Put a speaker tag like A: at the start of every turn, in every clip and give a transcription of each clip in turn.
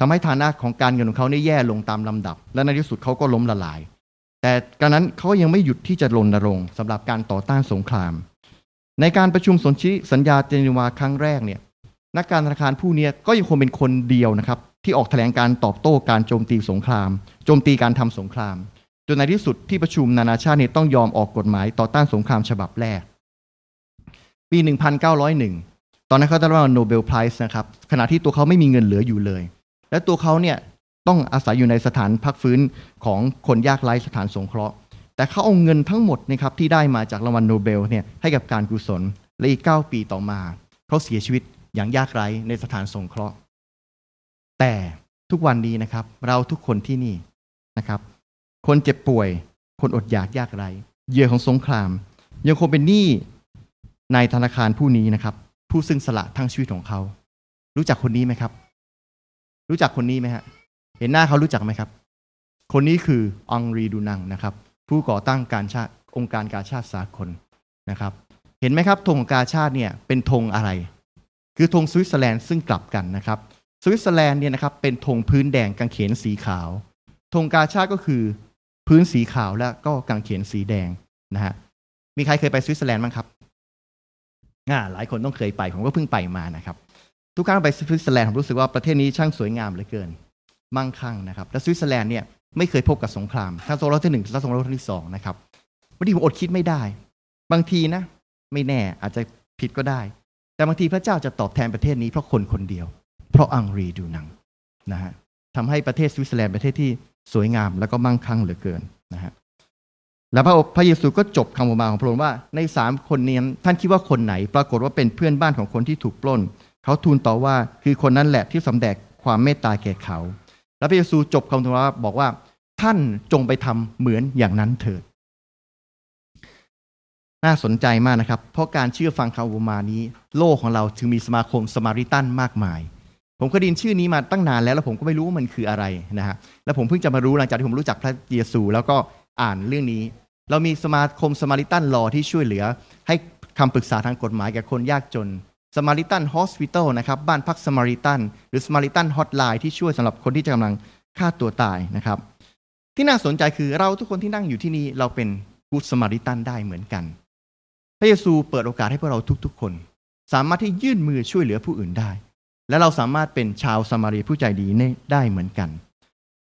A: ทำให้ฐานะของการเงินของเขาเนี่ยแย่ลงตามลำดับ และในที่สุดเขาก็ล้มละลาย แต่การนั้นเขายังไม่หยุดที่จะรณรงค์สำหรับการต่อต้านสงคราม ในการประชุมสนธิสัญญาเจนีวาครั้งแรกเนี่ยนักการธนาคารผู้นี้ก็ยังคงเป็นคนเดียวนะครับ ที่ออกแถลงการตอบโต้การโจมตีสงคราม โจมตีการทำสงคราม จนในที่สุดที่ประชุมนานาชาติเนี่ยต้องยอมออกกฎหมายต่อต้านสงครามฉบับแรก ปี 1901 ตอนนั้นเขาได้รับโนเบลไพรส์นะครับขณะที่ตัวเขาไม่มีเงินเหลืออยู่เลย และตัวเขาเนี่ยต้องอาศัยอยู่ในสถานพักฟื้นของคนยากไร้สถานสงเคราะห์ แต่เขาเอาเงินทั้งหมดนะครับที่ได้มาจากรางวัลโนเบลเนี่ยให้กับการกุศล และอีก 9 ปีต่อมาเขาเสียชีวิตอย่างยากไร้ในสถานสงเคราะห์ แต่ทุกวันนี้นะครับ เราทุกคนที่นี่นะครับ คนเจ็บป่วย คนอดอยากยากไร้เหยื่อของสงคราม ยังคงเป็นหนี้ในธนาคารผู้นี้นะครับ ผู้ซึ่งสละทั้งชีวิตของเขา รู้จักคนนี้ไหมครับ รู้จักคนนี้ไหมฮะ เห็นหน้าเขารู้จักไหมครับ คนนี้คือองรีดูนังนะครับ ผู้ก่อตั้งการชาติองค์การกาชาติสากลนะครับ เห็นไหมครับธงของกาชาติเนี่ยเป็นธงอะไร คือธงสวิตเซอร์แลนด์ซึ่งกลับกันนะครับสวิตเซอร์แลนด์เนี่ยนะครับเป็นธงพื้นแดงกางเขนสีขาวธงกาชาติก็คือพื้นสีขาวแล้วก็กางเขนสีแดงนะฮะมีใครเคยไปสวิตเซอร์แลนด์บ้างครับอ่าหลายคนต้องเคยไป ผมก็เพิ่งไปมานะครับ ทุกครั้งไปสวิตเซอร์แลนด์ผมรู้สึกว่าประเทศนี้ช่างสวยงามเหลือเกิน มั่งคั่งนะครับ และสวิตเซอร์แลนด์เนี่ยไม่เคยพบกับสงครามทั้งสงครามที่หนึ่งและสงครามที่สองนะครับบางทีผมอดคิดไม่ได้ บางทีนะ ไม่แน่อาจจะผิดก็ได้ แต่บางทีพระเจ้าจะตอบแทนประเทศนี้เพราะคนคนเดียว เพราะอังรีดูนังนะฮะทำให้ประเทศสวิตเซอร์แลนด์ประเทศที่สวยงามแล้วก็มั่งคั่งเหลือเกินนะฮะแล้วพระพระเยซูก็จบคำออกมาของพระองค์ว่าในสามคนนี้ท่านคิดว่าคนไหน ปรากฏว่าเป็นเพื่อนบ้านของคนที่ถูกปล้น เขาทูลต่อว่าคือคนนั้นแหละที่สำแดกความเมตตาแก่เขา แล้วพระเยซูจบคำทูลว่าบอกว่า ท่านจงไปทำเหมือนอย่างนั้นเถิด น่าสนใจมากนะครับ เพราะการเชื่อฟังคำอุมานี้ โลกของเราจึงมีสมาคมสมาริตันมากมาย ผมเคยดินชื่อนี้มาตั้งนานแล้วแล้วผมก็ไม่รู้ว่ามันคืออะไรนะฮะแล้วผมเพิ่งจะมารู้หลังจากที่ผมรู้จักพระเยซู แล้วก็อ่านเรื่องนี้ เรามีสมาคมสมาริตันรอที่ช่วยเหลือ ให้คำปรึกษาทางกฎหมายแก่คนยากจน สมาริตันฮอสพิทอลนะครับบ้านพักสมาริตันหรือสมาริตันฮอตไลน์ที่ช่วยสำหรับคนที่จะกำลังฆ่าตัวตายนะครับ ที่น่าสนใจคือเราทุกคนที่นั่งอยู่ที่นี่เราเป็นกูดสมาริตันได้เหมือนกัน พระเยซูเปิดโอกาสให้พวกเราทุกๆ คน สามารถที่ยื่นมือช่วยเหลือผู้อื่นได้ และเราสามารถเป็นชาวสมารีผู้ใจดีได้เหมือนกัน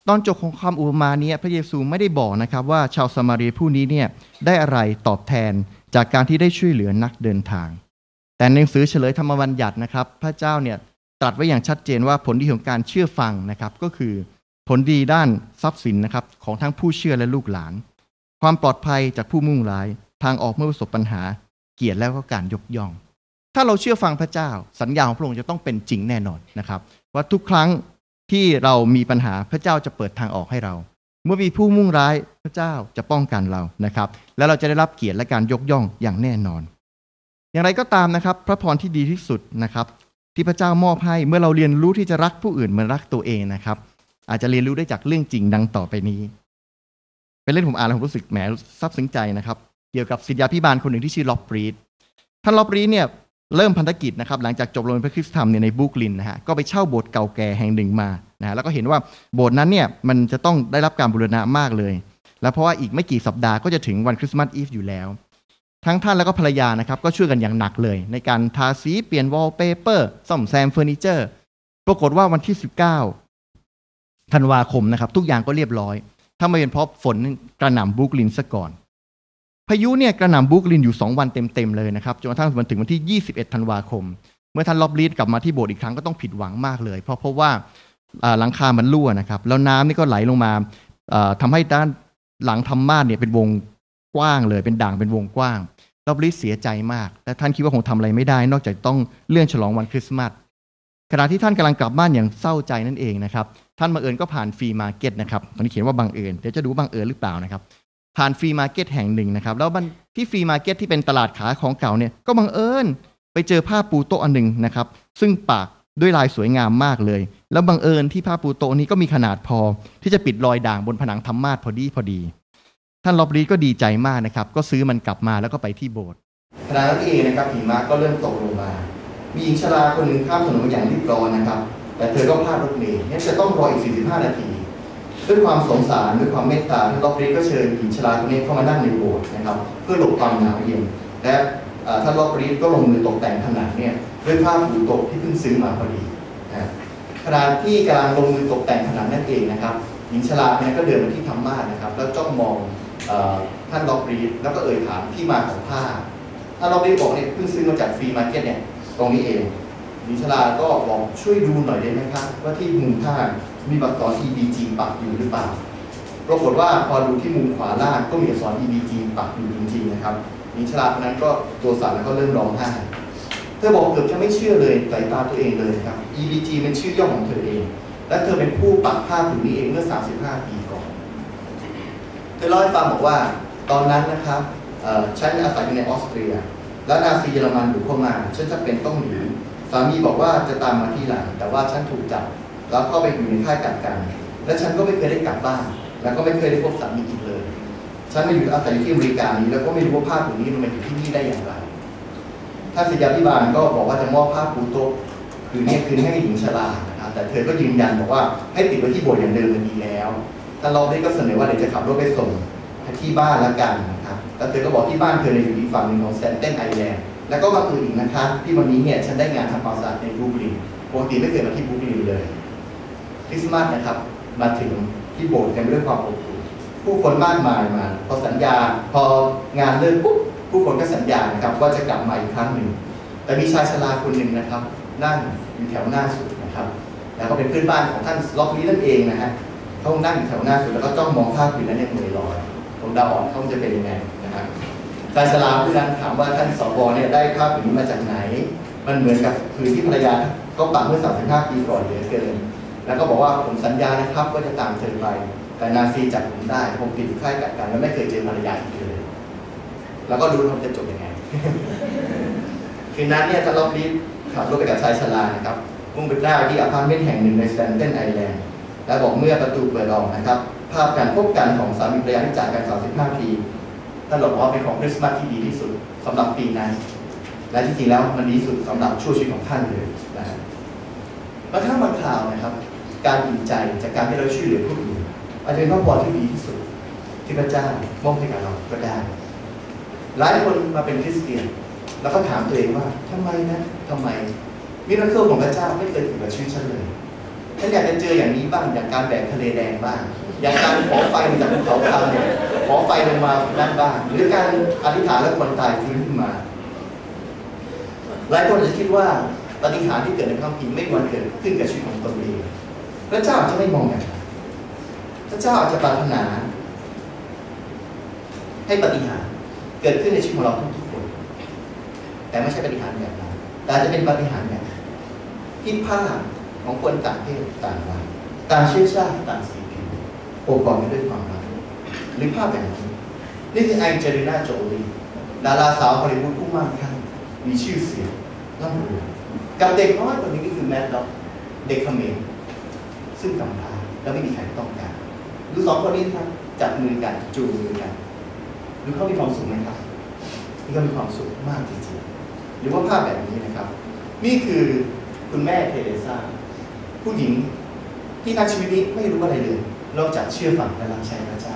A: ตอนจบของคำอุปมาเนี้ยพระเยซูไม่ได้บอกนะครับว่าชาวสมารีผู้นี้เนี่ยได้อะไรตอบแทนจากการที่ได้ช่วยเหลือนักเดินทาง แต่ในหนังสือเฉลยธรรมบัญญัตินะครับ พระเจ้าเนี่ยตรัสไว้อย่างชัดเจนว่าผลดีของการเชื่อฟังนะครับ ก็คือผลดีด้านทรัพย์สินนะครับของทั้งผู้เชื่อและลูกหลาน ความปลอดภัยจากผู้มุ่งร้าย ทางออกเมื่อประสบปัญหา เกียรติแล้วก็การยกย่อง ถ้าเราเชื่อฟังพระเจ้า สัญญาของพระองค์จะต้องเป็นจริงแน่นอนนะครับ ว่าทุกครั้งที่เรามีปัญหาพระเจ้าจะเปิดทางออกให้เรา เมื่อมีผู้มุ่งร้ายพระเจ้าจะป้องกันเรานะครับ และเราจะได้รับเกียรติและการยกย่องอย่างแน่นอน อย่างไรก็ตามนะครับ พระพรที่ดีที่สุดนะครับที่พระเจ้ามอบให้เมื่อเราเรียนรู้ที่จะรักผู้อื่นเหมือนรักตัวเองนะครับ อาจจะเรียนรู้ได้จากเรื่องจริงดังต่อไปนี้ เป็นเรื่องผมอ่านแล้วผมรู้สึกแหมซาบซึ้งใจนะครับ เกี่ยวกับศิษยาพิบาลคนหนึ่งที่ชื่อล็อบรีดท่านล็อบรีดเนี่ยเริ่มพันธกิจนะครับ หลังจากจบโรงเรียนพระคริสตธรรมเนี่ยในบุกลินนะฮะก็ไปเช่าโบสถ์เก่าแก่แห่งหนึ่งมานะฮะแล้วก็เห็นว่าโบสถ์นั้นเนี่ยมันจะต้องได้รับการบูรณะมากเลย แล้วเพราะว่าอีกไม่กี่สัปดาห์ก็จะถึงวันคริสต์มาสอีฟอยู่แล้ว ทั้งท่านแล้วก็ภรรยานะครับก็ช่วยกันอย่างหนักเลย ในการทาสีเปลี่ยนวอลเปเปอร์ซ่อมแซมเฟอร์นิเจอร์ปรากฏว่าวันที่ 19ธันวาคมนะครับ ทุกอย่างก็เรียบร้อย ถ้าไม่เป็นเพราะฝนกระหน่ำบุกลินซะก่อน พายุเนี่ยกระหน่ำบุกลินอยู่ 2 วันเต็มๆเลยนะครับจนกระทั่งวันถึงวันที่ 21ธันวาคม เมื่อท่านลอบลีดกลับมาที่โบสถ์อีกครั้งก็ต้องผิดหวังมากเลย เพราะเพราะว่าหลังคามันรั่วนะครับ แล้วน้ำนี่ก็ไหลลงมาทำให้ด้านหลังธรรมาสเนี่ยเป็นวงกว้างเลย เป็นด่างเป็นวงกว้าง ลอบลีดเสียใจมาก และท่านคิดว่าคงทำอะไรไม่ได้ นอกจากต้องเลื่อนฉลองวันคริสต์มาสขณะที่ท่านกำลังกลับบ้านอย่างเศร้าใจนั่นเองนะครับท่านบังเอิญก็ผ่านฟรีมาร์เก็ตนะครับตอนนี้เขียนว่าบังเอิญเดี๋ยวจะดูบังเอิญหรือเปล่านะครับ ผ่านฟรีมาร์เก็ตแห่งหนึ่งนะครับ แล้วที่ฟรีมาร์เก็ตที่เป็นตลาดขายของเก่าเนี่ยก็บังเอิญไปเจอผ้าปูโต๊ะอันหนึ่งนะครับ ซึ่งปากด้วยลายสวยงามมากเลย แล้วบังเอิญที่ผ้าปูโต๊ะนี้ก็มีขนาดพอ ที่จะปิดรอยด่างบนผนังธรรมาสพอดีพอดี ท่านลอบรีก็ดีใจมากนะครับ ก็ซื้อมันกลับมาแล้วก็ไปที่โบสถ์ขณะนั้นเองนะครับหิมะก็เริ่มตกลงมา มีหญิงชราคนหนึ่งข้ามถนนอย่างรีบร้อนนะครับ แต่เธอก็พลาดรถเมล์งั้นจะต้องรออีก 45 นาที ด้วยความสงสารด้วยความเมตตาท่านลอบรีก็เชิญหญิงชราคนนี้เข้ามานั่งในโบสถ์นะครับ เพื่อหลบความหนาวเย็นและท่านลอบรีก็ลงมือตกแต่งผนังเนี่ยด้วยผ้าผูตกที่เพิ่งซื้อมาพอดีนะขณะที่กำลังลงมือตกแต่งผนังนั่นเองนะครับ หญิงชราคนนี้ก็เดินมาที่ธรรมาสนะครับ แล้วจ้องมอง ท่านลอบรีแล้วก็เอ่ยถามที่มาของผ้าท่านลอบรีบอกเนี่ยเพิ่งซื้อมาจากฟรีมาร์เก็ตเนี่ยตรงนี้เองหญิชราก็บอกช่วยดูหน่อยได้ไหมครับว่าที่มุมผ้ามีอักษร EBG ปักอยู่หรือเปล่าปรากฏว่าพอดูที่มุมขวาล่างก็มีอักษร EBG ปักอยู่จริงๆนะครับหญิชราคนนั้นก็ตัวสั่นแล้วก็เริ่มร้องไห้เธอบอกเกือบจะไม่เชื่อเลยสายตาตัวเองเลยครับ EBG เป็นชื่อย่อของเธอเอง และเธอเป็นผู้ปักผ้าผืนนี้เองเมื่อ 35 ปี อเล่าให้ฟังบอกว่าตอนนั้นนะครับฉันอาศัยอยู่ในออสเตรีย แล้วนาซีเยอรมันบุกเข้ามาฉันจะเป็นต้องหนีสามีบอกว่าจะตามมาที่หลัง แต่ว่าฉันถูกจับแล้วเข้าไปอยู่ในค่ายกักกัน และฉันก็ไม่เคยได้กลับบ้าน แล้วก็ไม่เคยได้พบสามีอีกเลย ฉันมาอยู่อาศัยที่อเมริกานี้แล้วก็ไม่รู้ว่าผ้าผืนนี้มันมาอยู่ที่นี่ได้อย่างไรท่านศิษยาพิบาลก็บอกว่าจะมอบผ้าปูโต๊ะคืนนี้คืนให้หญิงชรานะครับแต่เธอก็ยืนยันบอกว่าให้ติดไว้ที่โบสถ์อย่างเดิมมันดีแล้ว ท่านรองได้ก็เสนอว่าเดี๋ยวจะขับรถไปส่งที่บ้านละกันนะครับแล้วเธอก็บอกที่บ้านเธอเนี่ยอยู่อีกฝั่งหนึ่งของแซนเตนไอแลนด์ แล้วก็มาอื่นอีกนะคะที่วันนี้เนี่ยฉันได้งานทำความสะอาดในบรูคลินปกติไม่เคยมาที่บรูคลินเลยคริสต์มาสนะครับ มาถึงที่โบสถ์เต็มไปด้วยความอบอุ่นผู้คนมากมายมา พอสัญญา พองานเลิกปุ๊บผู้คนก็สัญญานะครับว่าจะกลับมาอีกครั้งหนึ่ง แต่มีชายชราคนหนึ่งนะครับ นั่งอยู่แถวหน้าสุดนะครับ แล้วก็เป็นเพื่อนบ้านของท่านล็อกนี้นั่นเองนะฮะ เขานั่งแถวหน้าสุดแล้วก็จ้องมองภาพผืนนั้นเนี่ยเหนื่อยลอยผมเดาออกเขาจะเป็นยังไงนะครับชายชราผู้นั้นถามว่าท่านสวเนี่ยได้ภาพผืนนี้มาจากไหน มันเหมือนกับผืนที่ภรรยาก็ปักเมื่อ 35 ปีก่อนเหลือเกิน แล้วก็บอกว่าผมสัญญานะครับว่าจะตามเธอไป แต่นาซีจับผมได้ ผมติดค่ายกักกันแล้วไม่เคยเจอภรรยาอีกเลย แล้วก็ดูว่าจะจบยังไง คืนนั้นเนี่ยท่านล็อบลีฟขับรถไปกับชายชรานะครับมุ่งไปหน้าที่อพาร์ตเมนต์แห่งหนึ่งในสแตนเทนไอแลนด์ และบอกเมื่อประตูเปิดออกนะครับ ภาพการพบกันของสามีภรรยาที่จากกัน 35 ปีท่านบอกว่าเป็นของคริสต์มาสที่ดีที่สุดสำหรับปีนั้น และจริงๆแล้วมันดีที่สุดสำหรับช่วงชีวิตของท่านเลยนะครับบางครั้งบางคราวนะครับ การอิ่มใจจากการที่เราช่วยเหลือผู้อื่นอาจจะเป็นพระพรที่ดีที่สุด ที่พระเจ้ามอบให้กับเราก็ได้หลายคนมาเป็นคริสเตียน แล้วก็ถามตัวเองว่าทำไมนะทำไมมิราเคิลของพระเจ้าไม่เคยถึงกับชีวิตฉันเลย ฉันอยากจะเจออย่างนี้บ้างอย่างการแบกทะเลแดงบ้าง อย่างการขอไฟมาจากภูเขาคำเนี่ยขอไฟลงมาด้านบ้าง หรือการอธิษฐานแล้วคนตายฟื้นขึ้นมา หลายคนอาจจะคิดว่าปฏิหารที่เกิดในพระคัมภีไม่ควรเกิดขึ้นกับชีวิตของตนเองพระเจ้าอาจจะไม่มองแบบนั้นพระเจ้าอาจจะปรารถนา ให้ปฏิหารเกิดขึ้นในชีวิตของเราทุกๆคน แต่ไม่ใช่ปฏิหารแบบนั้นแต่จะเป็นปฏิหารแบบที่ภาพ ของคนต่างเพศต่างวัยต่างเชื้อชาติต่างสีผิวโอบกอดไปด้วยความรักหรือภาพแบบนี้นี่คือไอเจลิน่าโจลีดาราสาวฮอลลีวูดผู้มั่งคั่งมีชื่อเสียงร่ำรวยกับเด็กน้อยคนนี้ก็คือแมดด็อกเด็กเขมรซึ่งกำพร้าแล้วไม่มีใครต้องการดูสองคนนี้ครับจับมือกันจูงมือกันดูเขามีความสุขไหมครับนี่ก็มีความสุขมากจริงๆหรือว่าภาพแบบนี้นะครับ นี่คือคุณแม่เทเรซา ผู้หญิงที่ทั้งชีวิตนี้ไม่รู้อะไรเลย นอกจากเชื่อฟังและรับใช้พระเจ้า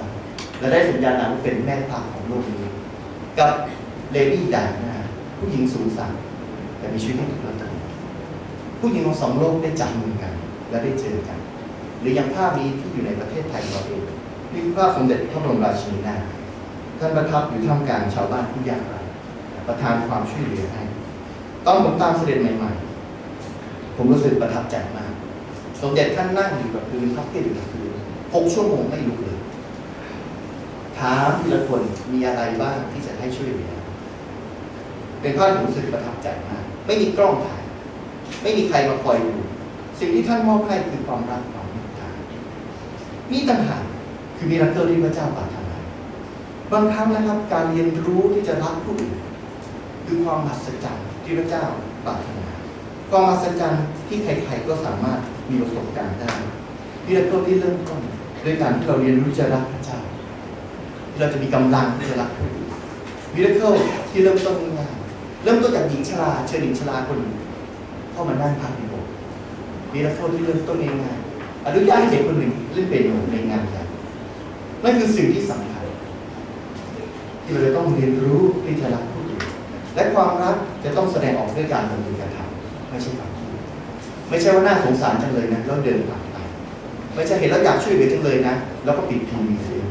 A: และได้สัญญาณว่าเป็นแม่พาของโลกนี้ กับเลดี้ดานาผู้หญิงสูงสังแต่มีชีวิตที่ถูกละตัผู้หญิงของสองโลกได้จับมือกัน และได้เจอกัน หรืออย่างภาพนี้ที่อยู่ในประเทศไทยเราเองนี่คือภาพสมเด็จพระบรมราชินีนาถท่านประทับอยู่ท่ามกลางชาวบ้านผู้ยากไร้ประทานความช่วยเหลือให้ตอนผมตามเสด็จใหม่ ๆ ผมรู้สึกประทับใจมาก สมเด็จท่านนั่งอยู่กับพื้นพักเพียบอยู่กับพื้นหกชั่วโมงไม่ลุกเลยถามทีละคนมีอะไรบ้างที่จะให้ช่วยเหลือเป็นภาพที่ผมรู้สึกประทับใจมาก ไม่มีกล้องถ่าย ไม่มีใครมาคอยดู สิ่งที่ท่านมอบให้คือความรักความเมตตานี่ต่างหากคือมีรักเกิลที่พระเจ้าปรารถนาบางครั้งนะครับ การเรียนรู้ที่จะรักผู้อื่นคือความมหัศจรรย์ที่พระเจ้าปรารถนาความมหัศจรรย์ที่ใครๆก็สามารถ มีประสบการณ์ได้มิราเคิลที่เริ่มต้นด้วยการที่เราเรียนรู้จะรักพระเจ้าที่เราจะมีกำลังที่จะรักผู้อื่นมิราเคิลที่เริ่มต้นง่ายเริ่มต้นจากหญิงชราเชิญหญิงชราคนหนึ่งเข้ามานั่งพักในโบสถ์มีนักโทษที่เริ่มต้นง่ายอนุญาตให้เด็กคนหนึ่งเล่นเปียโนในงานใหญ่นั่นคือสิ่งที่สำคัญที่เราจะต้องเรียนรู้ที่จะรักผู้อื่นและความรักจะต้องแสดงออกด้วยการลงมือกระทำไม่ใช่คำพูด ไม่ใช่ว่าน่าสงสารจังเลยนะแล้วเดินผ่านไปไม่ใช่เห็นแล้วอยากช่วยเหลือจังเลยนะ แล้วก็ปิดทีวีเสีย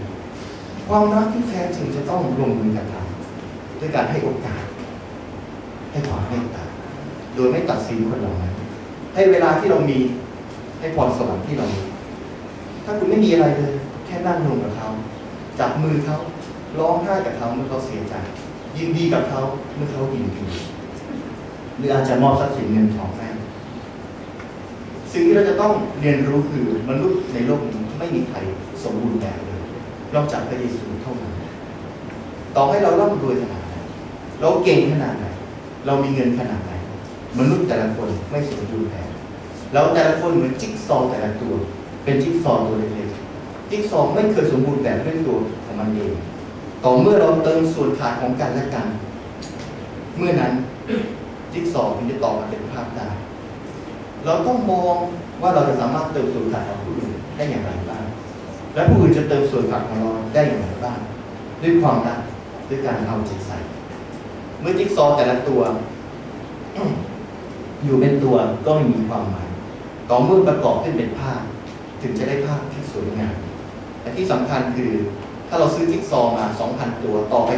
A: ความรักที่แท้จริงจะต้องลงมือกระทำด้วยการให้โอกาส ให้ความเมตตาโดยไม่ตัดสินคนเราให้เวลาที่เรามีให้พรสวรรค์ที่เรามีถ้าคุณไม่มีอะไรเลย แค่นั่งลงกับเขาจับมือเขาร้องไห้กับเขาเมื่อเขาเสียใจ ยินดีกับเขาเมื่อเขายินดีหรืออาจจะมอบทรัพย์สินเงินทองให้ สิ่งที่เราจะต้องเรียนรู้คือมนุษย์ในโลกนี้ไม่มีใครสมบูรณ์แบบเลย นอกจากพระเยซูเท่านั้น ต่อให้เราร่ำรวยขนาดไหนเราเก่งขนาดไหน เรามีเงินขนาดไหน มนุษย์แต่ละคนไม่สมบูรณ์แบบเราแต่ละคนเหมือนจิ๊กซอว์แต่ละตัว เป็นจิ๊กซอว์ตัวเล็กๆจิ๊กซอว์ไม่เคยสมบูรณ์แบบด้วยตัวของมันเอง ต่อเมื่อเราเติมส่วนขาดของกันและกัน เมื่อนั้นจิ๊กซอว์ถึงจะต่อมาเป็นภาพได้ เราต้องมองว่าเราจะสามารถเติมส่วนขาดของผู้อื่นได้อย่างไรบ้าง และผู้อื่นจะเติมส่วนขาดของเราได้อย่างไรบ้าง ด้วยความรักด้วยการเอาใจใส่ เมื่อจิ๊กซอว์แต่ละตัว อยู่เป็นตัวก็ไม่มีความหมาย ต่อเมื่อประกอบขึ้นเป็นภาพ ถึงจะได้ภาพที่สวยงามแต่ที่สำคัญคือ ถ้าเราซื้อจิ๊กซอว์มา 2,000 ตัว ต่อไป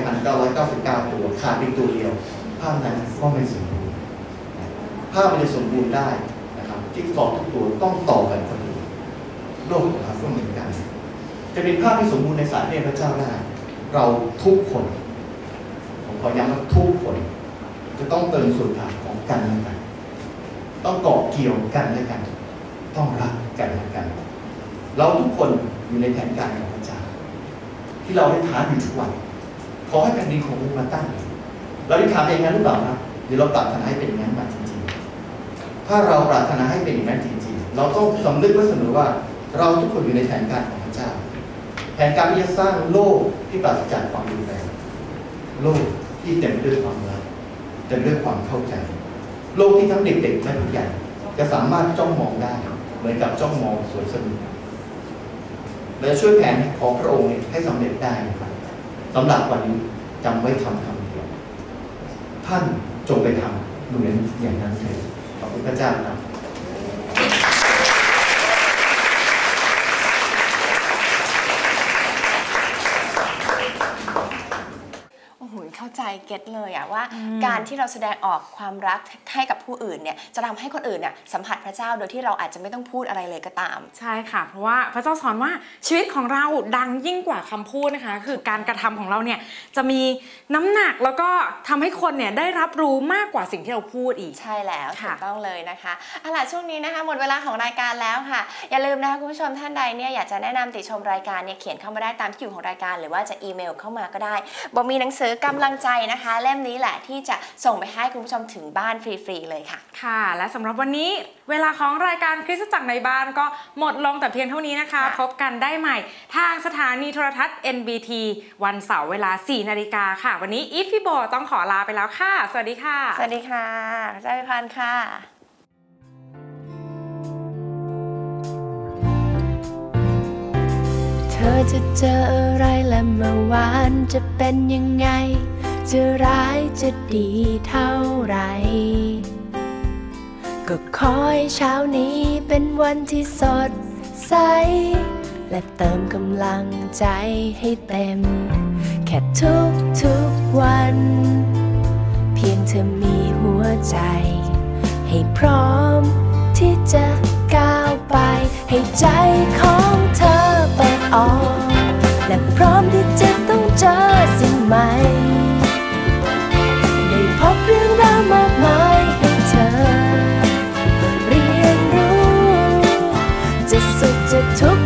A: 1,999 ตัว ขาดเป็นตัวเดียว ภาพนั้นก็ไม่สมบูรณ์ ภาพมันจะสมบูรณ์ได้ จิ๊กซอว์ทุกตัวต้องต่อกันพอดีโลกของเราก็เหมือนกัน จะเป็นภาพที่สมบูรณ์ในสายเนตรพระเจ้าได้เราทุกคน ผมขอย้ำว่าทุกคน จะต้องเติมส่วนต่างของกันและกัน ต้องเกาะเกี่ยวกันและกัน ต้องรักกันและกัน เราทุกคนอยู่ในแผนการของพระเจ้าที่เราได้ถามอยู่ทุกวันขอให้แผ่นดินของเรามาตั้งเราได้ถามเอย่างนั้นหรือเปล่าครับหรือเราปรารถนาให้เป็นอย่างนั้นมาจริง ถ้าเราปรารถนาให้เป็นอย่างนั้นจริงๆ เราต้องสำนึกไว้เสมอว่า เราทุกคนอยู่ในแผนการของพระเจ้า แผนการที่จะสร้างโลกที่ปราศจากความรุนแรงโลกที่เต็มด้วยความรักเต็มด้วยความเข้าใจ โลกที่ทั้งเด็กๆและผู้ใหญ่จะสามารถจ้องมองได้เหมือนกับจ้องมองสวนสนุกและช่วยแผนของพระองค์ให้สำเร็จได้นะครับสำหรับวันนี้จำไว้คำคำเดียวท่านจงไปทำเหมือนอย่างนั้นเถิด คุณพระเจ้าครับ
B: โอ้โห เข้าใจเก็ตเลยอะว่า การที่เราแสดงออกความรักให้กับผู้อื่นเนี่ยจะทำให้คนอื่นเนี่ยสัมผัสพระเจ้าโดยที่เราอาจจะไม่ต้องพูดอะไรเลยก็ตาม
C: ใช่ค่ะ เพราะว่าพระเจ้าสอนว่าชีวิตของเราดังยิ่งกว่าคำพูดนะคะ คือการกระทำของเราเนี่ยจะมีน้ำหนักแล้วก็ทำให้คนเนี่ยได้รับรู้มากกว่าสิ่งที่เราพูดอีก
B: ใช่แล้วถู
C: ค่ะ
B: กต้องเลยนะคะเอาล่ะช่วงนี้นะคะหมดเวลาของรายการแล้วค่ะ อย่าลืมนะคะคุณผู้ชมท่านใดเนี่ยอยากจะแนะนำติชมรายการเนี่ยเขียนเข้ามาได้ตามที่อยู่ของรายการ หรือว่าจะอีเมลเข้ามาก็ได้บอกมีหนังสือกำลังใจนะคะ เล่มนี้แหละที่จะส่งไปให้คุณผู้ชมถึงบ้านฟรีๆเลยค่ะ
C: ค่ะ และสำหรับวันนี้เวลาของรายการคริสตจักรในบ้านก็หมดลงแต่เพียงเท่านี้นะคะ
B: ค่ะ
C: พบกันได้ใหม่ ทางสถานีโทรทัศน์ NBT วันเสาร์เวลา 4 นาฬิกาค่ะ วันนี้อีฟพี่โบต้องขอลาไปแล้วค่ะ สวัสดีค่ะ
B: สวัสดีค่ะเจ้าพิพันธ์ค่ะ
D: เธอจะเจออะไรและเมื่อวานจะเป็นยังไง จะร้ายจะดีเท่าไหรก็ขอให้เช้านี้เป็นวันที่สดใส และเติมกำลังใจให้เต็ม แค่ทุกทุกๆวัน เพียงเธอมีหัวใจ ให้พร้อมที่จะก้าวไป ให้ใจของเธอเปิดออก และพร้อมที่จะ เรี